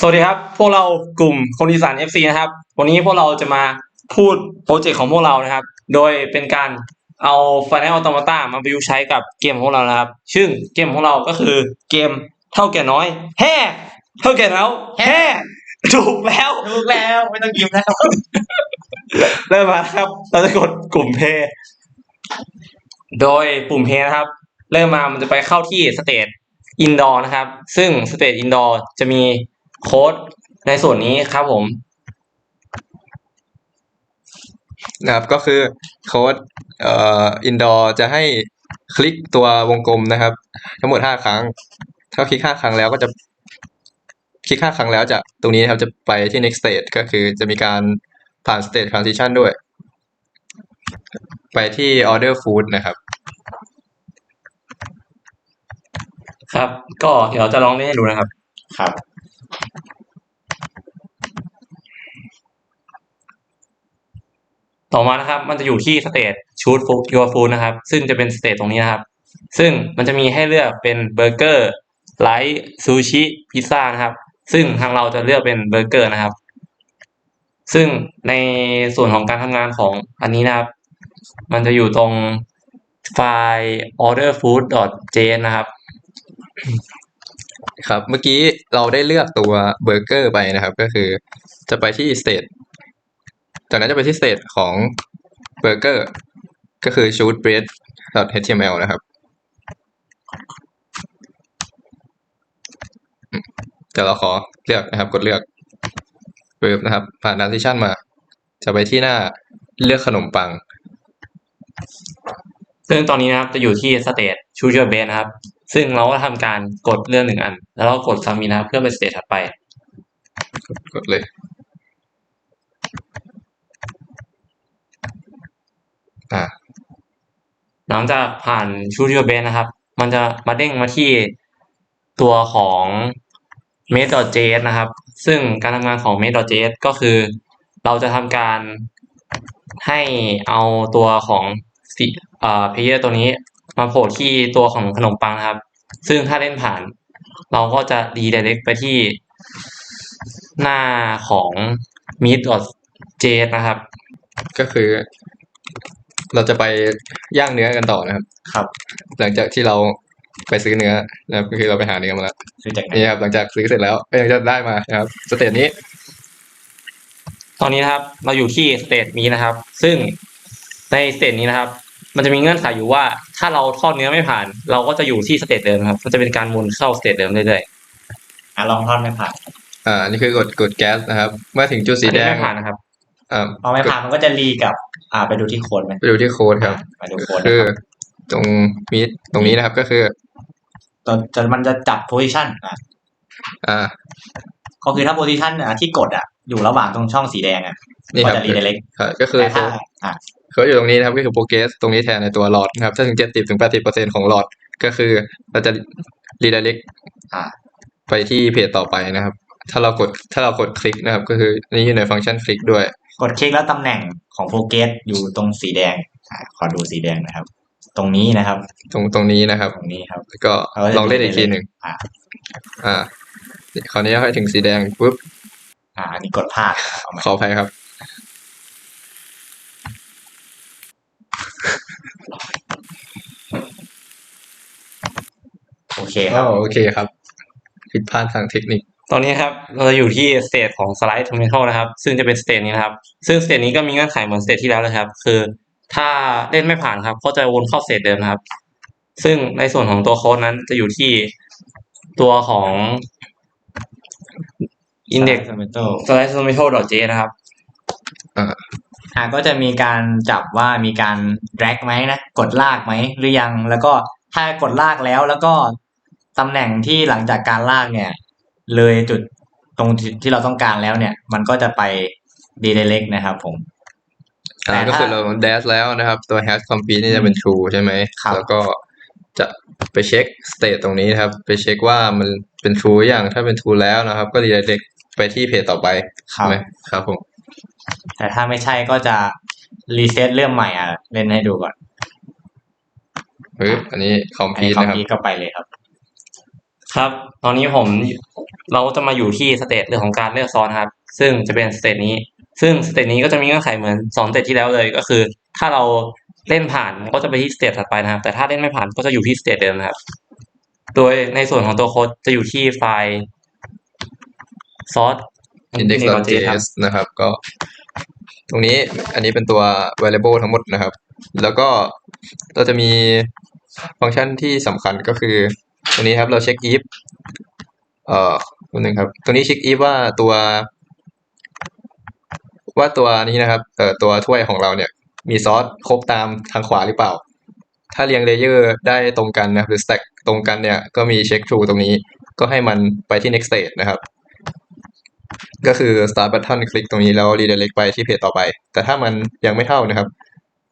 สวัสดีครับ พวกเรากลุ่มคนอีสาน FC นะครับ วันนี้พวกเราจะมาพูดโปรเจกต์ของพวกเรานะครับ โดยเป็นการเอา Final Automata มาประยุกต์ใช้กับเกมของพวกเรานะครับ ซึ่งเกมของเราก็คือเกมเท่าแก่น้อย แฮ่เท่าแก่แล้วแฮ่ถูกแล้วถูกแล้วไม่ต้องยิ้มแล้วเริ่มมานะครับ เราจะกดกลุ่มเพย์โดยปุ่มเพย์นะครับ เริ่มมามันจะไปเข้าที่สเตจอินดอร์นะครับ ซึ่งสเตจอินดอร์จะมี โค้ดในส่วนนี้ครับผม นะครับก็คือโค้ดเอ่ออินดอร์จะให้คลิกตัววงกลมนะครับ ทั้งหมดห้าครั้ง ถ้าคลิกห้าครั้งแล้วก็จะคลิกห้าครั้งแล้วจะตรงนี้นะครับจะไปที่ next stage ก็คือจะมีการผ่าน stage transition ด้วย ไปที่ order food นะครับ ครับ ก็เดี๋ยวจะลองเล่นให้ดูนะครับ ครับ ต่อมานะครับ มันจะอยู่ที่สเตจชูดฟูยูฟูนะครับ ซึ่งจะเป็นสเตจตรงนี้นะครับ ซึ่งมันจะมีให้เลือกเป็นเบอร์เกอร์ไลท์ซูชิพิซซ่านะครับ ซึ่งทางเราจะเลือกเป็นเบอร์เกอร์นะครับ ซึ่งในส่วนของการทำงานของอันนี้นะครับ มันจะอยู่ตรงไฟล์ orderfood.js นะครับ ครับ เมื่อกี้เราได้เลือกตัวเบอร์เกอร์ไปนะครับ ก็คือจะไปที่ state จากนั้นจะไปที่ state ของเบอร์เกอร์ก็คือ shoot bread html นะครับอืมเดี๋ยวเราขอเลือกนะครับ กดเลือกเวิบนะครับ ผ่าน transition มา จะไปที่หน้าเลือกขนมปัง ซึ่งตอนนี้นะครับจะอยู่ที่สเตจ choose your base นะครับ ซึ่งเราก็ทำการกดเลือกหนึ่งอัน แล้วเรากด submit นะครับเพื่อไปสเตจถัดไป กดเลยอ่าหลังจากผ่าน choose your base นะครับ มันจะมาเด้งมาที่ตัวของ mate.js นะครับ ซึ่งการทำงานของ mate.js ก็คือ เราจะทำการให้เอาตัวของสิเอ่อ player ตัวนี้ มาโผล่ที่ตัวของขนมปังนะครับ ซึ่งถ้าเล่นผ่าน เราก็จะ redirect ไปที่หน้าของ meet.js นะครับ ก็คือ เราจะไปย่างเนื้อกันต่อนะครับ ครับ หลังจากที่เราไปซื้อเนื้อนะครับก็คือเราไปหาเนื้อมาแล้วซื้อจากไหนนี่ครับหลังจากซื้อเสร็จแล้วเอ้ยหลังจากได้มานะครับสเตจนี้ ตอนนี้นะครับ เราอยู่ที่สเตจนี้นะครับ ซึ่งในสเตจนี้นะครับ มันจะมีเงื่อนไขอยู่ว่า ถ้าเราทอดเนื้อไม่ผ่าน เราก็จะอยู่ที่สเตจเดิมครับ มันจะเป็นการวนเข้าสเตจเดิมเรื่อยอะลองทอดไม่ผ่านอ่าอันนี่คือกดกดแก๊สนะครับ เมื่อถึงจุดๆสีอันแดนี้งไม่ผ่านนะครับอ่าพอไม่ผ่านมันก็จะรีกับ อ่าไปดูที่โค้ดไหมไปดูที่โค้ดครับไปดูโค้ดคืนะอครับตรงมีตรงนี้นะครับก็คือตอนจะมันจะจับโพซิชันอะอ่าก็คือถ้าโพซิชันอะที่กดอะอยู่ระหว่างตรงช่องสีแดงอะนี่ก็ครับจะรีเดเล็กครับก็คือแต่ถ้าอะ เขาอยู่ตรงนี้นะครับก็คือโปรเกสตรงนี้แทนในตัวหลอดนะครับถ้าถึงเจ็ดสิบถึงแปดสิบเปอร์เซ็นของหลอดก็คือเราจะรีเดเล็กอ่าไปที่เพจต่อไปนะครับ ถ้าเรากดถ้าเรากดคลิกนะครับ ก็คือนี่อยู่ในฟังก์ชันคลิกด้วย กดคลิกแล้วตำแหน่งของโปรเกสอยู่ตรงสีแดงอ่าขอดูสีแดงนะครับ ตรงนี้นะครับ ตรงตรงนี้นะครับตรงนี้ครับแล้วก็ลองเล่นอีกทีหนึ่งอ่าอ่าคราวนี้ให้ถึงสีแดงปุ๊บอ่าอันนี้กดพลาดเอาใหม่ขออภัยครับ โอเคครับโอเคครับ ผิดพลาดทางเทคนิค ตอนนี้ครับเราจะอยู่ที่สเตจของสไลด์ทอมเมโนะครับ ซึ่งจะเป็นสเตจนี้นะครับ ซึ่งสเตจนี้ก็มีเงื่อนไขเหมือนสเตจที่แล้วเลยครับ คือถ้าเล่นไม่ผ่านครับ ก็จะวนเข้าสเตจเดิมนะครับ ซึ่งในส่วนของตัวโค้ดนั้นจะอยู่ที่ตัวของ index เมโต slide tomato.js นะครับ อ่า ก็จะมีการจับว่ามีการ drag ไหมนะกดลากไหมหรือยังแล้วก็ถ้ากดลากแล้วแล้วก็ตำแหน่งที่หลังจากการลากเนี่ย เลยจุดตรงที่ที่เราต้องการแล้วเนี่ย มันก็จะไป redirect นะครับผมอ่าแต่ก็ถ้าคือเรา dash แล้วนะครับ ตัว hash complete นี่จะเป็น true ใช่ไหมครับแล้วก็จะไปเช็ค state ตรงนี้นะครับ ไปเช็คว่ามันเป็น true หรือยังถ้าเป็น true แล้วนะครับ ก็ redirect ไปที่เพจต่อไปครับใช่ไหมครับผม แต่ถ้าไม่ใช่ก็จะ reset เริ่มใหม่อะ เล่นให้ดูก่อนปึ๊บอันนี้อันนี้ complete คอมนะครับพีก็ไปเลยครับ ครับ ตอนนี้ผมเราจะมาอยู่ที่สเตจเรื่องของการเลือกซ้อนครับ ซึ่งจะเป็นสเตจนี้ ซึ่งสเตจนี้ก็จะมีเงื่อนไขเหมือนสองสเตจที่แล้วเลยก็คือ ถ้าเราเล่นผ่านก็จะไปที่สเตจถัดไปนะครับ แต่ถ้าเล่นไม่ผ่านก็จะอยู่ที่สเตจเดิมนะครับ โดยในส่วนของตัวโค้ดจะอยู่ที่ไฟล์ซอส index.js นะครับ ก็ ตรงนี้อันนี้เป็นตัว variable ทั้งหมดนะครับ แล้วก็เราจะมีฟังก์ชันที่สำคัญก็คือ ตรงนี้ครับเราเช็ค if เอ่อตัวหนึ่งครับตรงนี้เช็ค if ว่าตัว ว่าตัวนี้นะครับเอ่อตัวถ้วยของเราเนี่ยมีซอสครบตามทางขวาหรือเปล่า ถ้าเรียงเลเยอร์ได้ตรงกันนะครับหรือ stack ตรงกันเนี่ยก็มีเช็ค true ตรงนี้ก็ให้มันไปที่ next stage นะครับ ก็คือ start button คลิกตรงนี้แล้ว redirect ไปที่เพจต่อไป แต่ถ้ามันยังไม่เท่านะครับ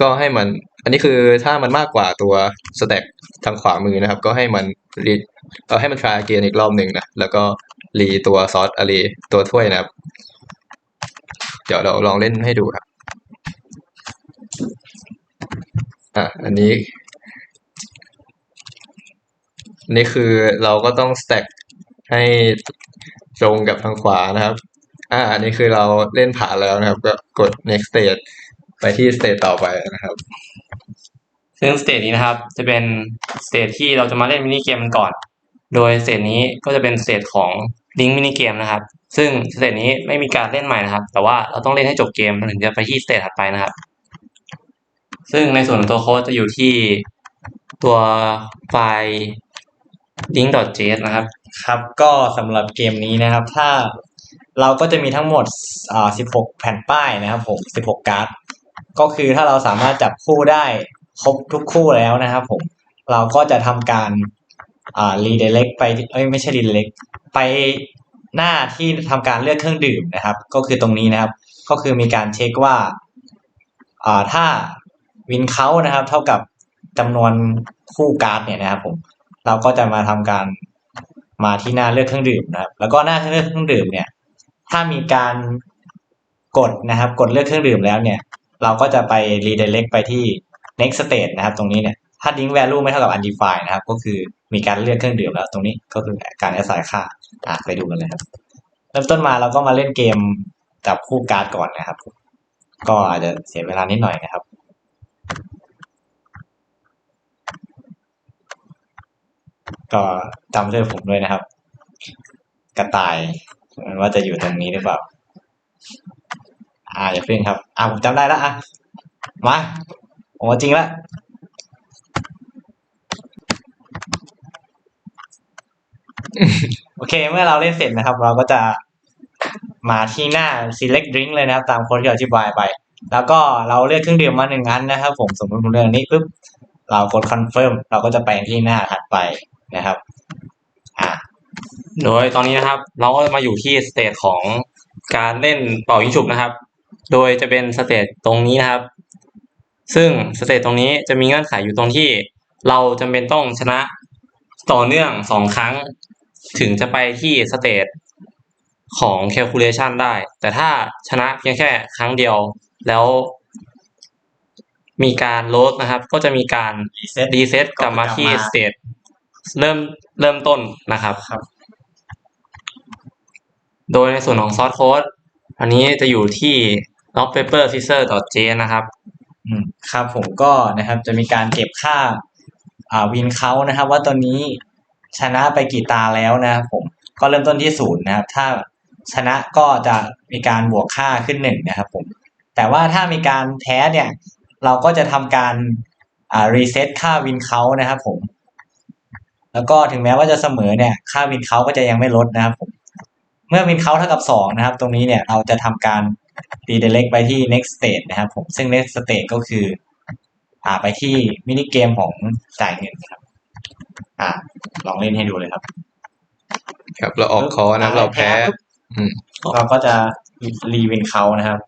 ก็ให้มัน อันนี้คือถ้ามันมากกว่าตัว stack ทางขวามือนะครับ ก็ให้มัน read เออให้มัน try again อีกรอบหนึ่งนะ แล้วก็ re ตัว source array ตัวถ้วยนะครับ เดี๋ยวเราลองเล่นให้ดูครับ อะ อันนี้นนี้คือเราก็ต้อง stack ให้ ตรงกับทางขวานะครับ อ่าอันนี้คือเราเล่นผ่านแล้วนะครับ ก็กด next stage ไปที่ stage ต่อไปนะครับ ซึ่งสเตจนี้นะครับ จะเป็นสเตจที่เราจะมาเล่นมินิเกมกันก่อน โดยสเตจนี้ก็จะเป็นสเตจของลิงก์มินิเกมนะครับ ซึ่งสเตจนี้ไม่มีการเล่นใหม่นะครับ แต่ว่าเราต้องเล่นให้จบเกมถึงจะไปที่สเตจถัดไปนะครับ ซึ่งในส่วนของตัวโค้ดจะอยู่ที่ตัวไฟล์ link.js นะครับ ครับก็สำหรับเกมนี้นะครับ ถ้าเราก็จะมีทั้งหมดอ่า16 แผ่นป้ายนะครับผม16 การ์ด ก็คือถ้าเราสามารถจับคู่ได้ครบทุกคู่แล้วนะครับผมเราก็จะทำการอ่า redirect ไปเอ้ยไม่ใช่ redirect ไปหน้าที่ทำการเลือกเครื่องดื่มนะครับ ก็คือตรงนี้นะครับ ก็คือมีการเช็คว่าอ่าถ้าวินเขานะครับ เท่ากับจำนวนคู่การ์ดเนี่ยนะครับผมเราก็จะมาทำการ มาที่หน้าเลือกเครื่องดื่มนะครับ แล้วก็หน้าเลือกเครื่องดื่มเนี่ย ถ้ามีการกดนะครับ กดเลือกเครื่องดื่มแล้วเนี่ย เราก็จะไป redirect ไปที่ next stage นะครับ ตรงนี้เนี่ยถ้า link value ไม่เท่ากับ undefined นะครับ ก็คือมีการเลือกเครื่องดื่มแล้วตรงนี้ก็คือการ assign ค่าอะไปดูกันเลยครับ เริ่มต้นมาเราก็มาเล่นเกมจับคู่การ์ดก่อนนะครับ ก็อาจจะเสียเวลานิดหน่อยนะครับ ก็จำเรื่องผมด้วยนะครับ กระต่ายว่าจะอยู่ตรงนี้หรือเปล่าอ่าอย่าเพิ่งครับ อ่าผมจำได้แล้วอะมาโอ้จริงละโอเค เมื่อเราเล่นเสร็จนะครับ เราก็จะมาที่หน้า select drink เลยนะครับ ตามโค้ดที่อธิบายไป แล้วก็เราเลือกเครื่องดื่มมาหนึ่งอันนะครับ ผมสมมติผมเลือกอันนี้ปุ๊บเรากด confirm เราก็จะไปที่หน้าถัดไป นะครับอ่าโดยตอนนี้นะครับ เราก็มาอยู่ที่สเตจของการเล่นเป่ายิงฉุบนะครับ โดยจะเป็นสเตจตรงนี้นะครับ ซึ่งสเตจตรงนี้จะมีเงื่อนไขอยู่ตรงที่ เราจำเป็นต้องชนะต่อเนื่องสองครั้ง ถึงจะไปที่สเตจของ calculation ได้ แต่ถ้าชนะเพียงแค่ครั้งเดียวแล้วมีการโหลดนะครับ ก็จะมีการ reset รีเซ็ตกลับมาที่กลับมาสเตจ เริ่มเริ่มต้นนะครับครับ โดยในส่วนของซอสโค้ดอันนี้จะอยู่ที่ rock paper scissors j นะครับอืมครับผมก็นะครับจะมีการเก็บค่าอ่าวินเขานะครับ ว่าตัวนี้ชนะไปกี่ตาแล้วนะครับผมก็เริ่มต้นที่ศูนย์นะครับ ถ้าชนะก็จะมีการบวกค่าขึ้นหนึ่งนะครับผมแต่ว่าถ้ามีการแพ้เนี่ย เราก็จะทำการอ่ารีเซ็ตค่าวินเขานะครับผม แล้วก็ถึงแม้ว่าจะเสมอเนี่ยค่าวินเขาก็จะยังไม่ลดนะครับผมเมื่อวินเขาเท่ากับสองนะครับ ตรงนี้เนี่ยเราจะทำการ redirect ไปที่ next stage นะครับผมซึ่ง next stage ก็คือ อ่าไปที่มินิเกมของจ่ายเงินครับ อ่า ลองเล่นให้ดูเลยครับ ครับ เราออกคอร์นะครับเราแพ้อืมเราก็จะรีวินเขานะครับ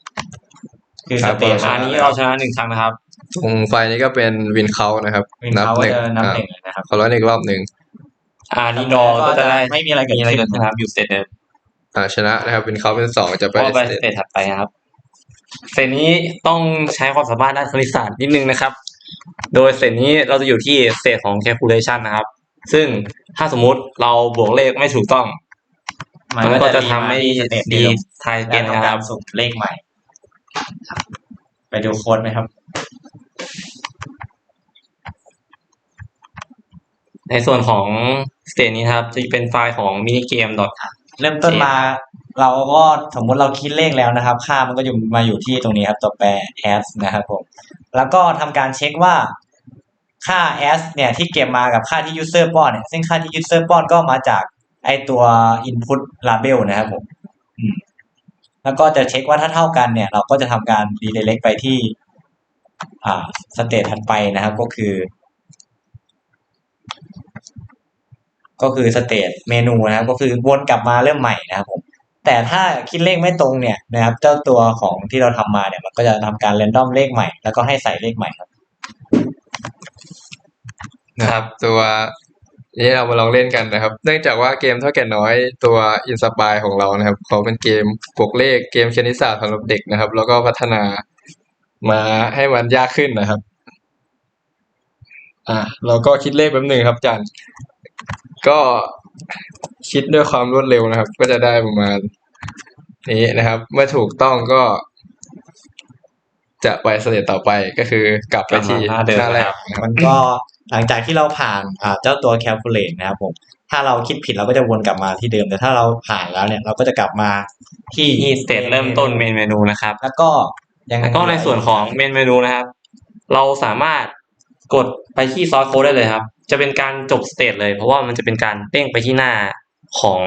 คือคสรับเตจครัอับนนี้เราชนะหนึ่งครั้งนะครับ ตรงไฟล์นี้ก็เป็นวินเขานะครับ วินเขาก็จะนับหนึ่งเลยนะครับเขาร้อยอีกรอบหนึ่งอ่านี่ดอก็จะได้ไม่มีอะไรเกิดมีอะไรขึ้เกินดขึ้นนะครับ อยู่สเตจเดิมอ่าชนะนะครับวินเขาเป็นสองจะไปก็ไปสเตจถัดไปนะครับสเตจนี้ต้องใช้ความสามารถด้านคณิตศาสตร์นิดนึงนะครับ โดยสเตจนี้เราจะอยู่ที่สเตจของ calculation นะครับ ซึ่งถ้าสมมุติเราบวกเลขไม่ถูกต้องมันก็จะทำให้สเตตดีเดิมไทยเกและนทำนะคการัรบสุ่มเลขใหม่ครับไปดูโค้ดไหมครับ ในส่วนของสเตจนี้นะครับ จะเป็นไฟล์ของมินิเกมเริ่มต้นมา เราก็สมมุติเราคิดเลขแล้วนะครับ ค่ามันก็อยู่มาอยู่ที่ตรงนี้ครับ ตัวแปร as นะครับผม แล้วก็ทำการเช็คว่าค่า as เนี่ยที่เก็บมากับค่าที่ user ป้อนเนี่ยซึ่งค่าที่ user ป้อนก็มาจากไอตัว input label นะครับผมอืมแล้วก็จะเช็คว่าถ้าเท่ากันเนี่ย เราก็จะทำการ redirect ไปที่ อ่าสเตจถัดไปนะครับ ก็คือ ก็คือสเตจเมนูนะครับก็คือวนกลับมาเริ่มใหม่นะครับผมแต่ถ้าคิดเลขไม่ตรงเนี่ยนะครับ เจ้าตัวของที่เราทำมาเนี่ยมันก็จะทำการเรนดอมเลขใหม่ แล้วก็ให้ใส่เลขใหม่ครับ นะครับ ตัวนี้เรามาลองเล่นกันนะครับ เนื่องจากว่าเกมเท่าแก่น้อยตัวอินสปายของเรานะครับเขาเป็นเกมบวกเลขเกมคณิตศาสตร์สำหรับเด็กนะครับ แล้วก็พัฒนามาให้มันยากขึ้นนะครับ อ่าเราก็คิดเลขแป๊บหนึ่งครับอาจารย์ ก็คิดด้วยความรวดเร็วนะครับ ก็จะได้ประมาณนี้นะครับ เมื่อถูกต้องก็ จะไปสเตจต่อไปก็คือกลับไปที่กลับมาหน้าเดิมหน้าแรกนะครับนะครับมันก็หลังจากที่เราผ่านอ่าเจ้าตัว calculate นะครับผมถ้าเราคิดผิดเราก็จะวนกลับมาที่เดิม แต่ถ้าเราผ่านแล้วเนี่ยเราก็จะกลับมาที่ที่สเตจเริ่มต้นเมนเมนูนะครับ แล้วก็ยังแล้วก็ในส่วนของเมนเมนูนะครับ เราสามารถกดไปที่ซอสโค้ดได้เลยครับ จะเป็นการจบสเตจเลย เพราะว่ามันจะเป็นการเด้งไปที่หน้าของ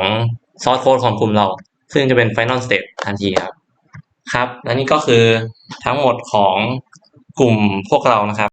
ซอสโค้ดของกลุ่มเรา ซึ่งจะเป็นไฟนอลสเตจทันทีครับ ครับ และนี่ก็คือทั้งหมดของกลุ่มพวกเรานะครับ